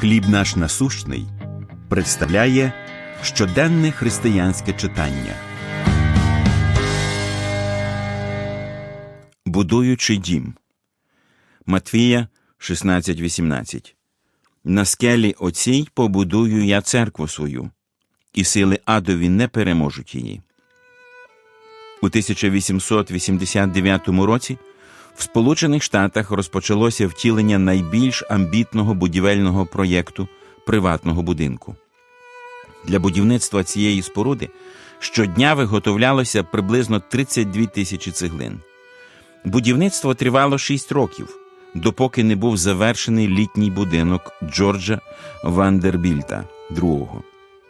Хліб наш насущний представляє щоденне християнське читання. Будуючи дім. Матвія 16.18 На скелі оцій побудую я церкву свою, і сили адові не переможуть її. У 1889 році в Сполучених Штатах розпочалося втілення найбільш амбітного будівельного проєкту приватного будинку. Для будівництва цієї споруди щодня виготовлялося приблизно 32 тисячі цеглин. Будівництво тривало 6 років, допоки не був завершений літній будинок Джорджа Вандербільта II,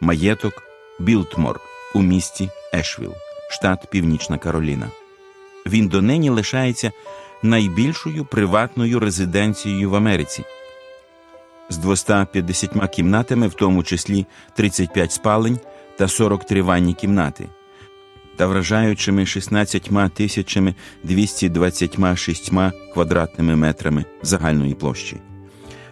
маєток Білтмор у місті Ешвіл, штат Північна Кароліна. Він донині лишається найбільшою приватною резиденцією в Америці з 250 кімнатами, в тому числі 35 спалень та 43 ванні кімнати, та вражаючими 16 тисячами 226 квадратними метрами загальної площі.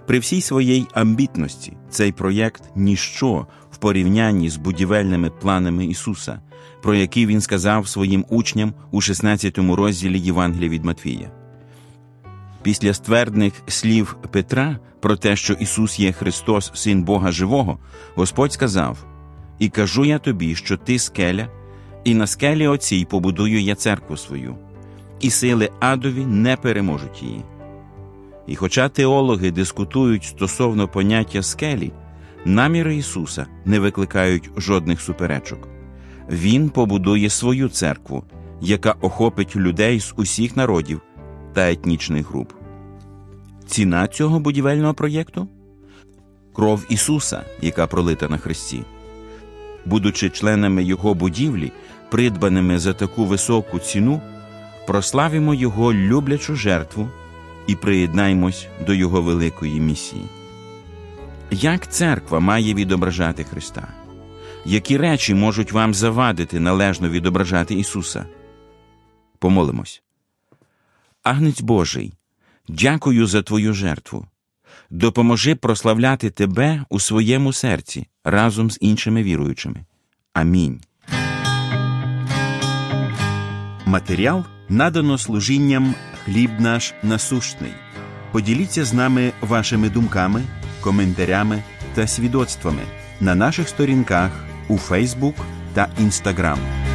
При всій своїй амбітності цей проєкт ніщо в порівнянні з будівельними планами Ісуса, про які Він сказав своїм учням у 16 розділі Євангелія від Матвія. Після ствердних слів Петра про те, що Ісус є Христос, Син Бога Живого, Господь сказав: І кажу я тобі, що ти скеля, і на скелі оцій побудую я церкву свою, і сили адові не переможуть її. І хоча теологи дискутують стосовно поняття скелі, наміри Ісуса не викликають жодних суперечок. Він побудує свою церкву, яка охопить людей з усіх народів та етнічних груп. Ціна цього будівельного проєкту кров Ісуса, яка пролита на Христі. Будучи членами Його будівлі, придбаними за таку високу ціну, прославимо Його люблячу жертву і приєднаймось до Його великої місії. Як церква має відображати Христа? Які речі можуть вам завадити належно відображати Ісуса? Помолимось. Агнець Божий, дякую за Твою жертву. Допоможи прославляти Тебе у своєму серці разом з іншими віруючими. Амінь. Матеріал надано служінням хліб наш насущний. Поділіться з нами вашими думками, коментарями та свідоцтвами на наших сторінках у Фейсбук та Інстаграм.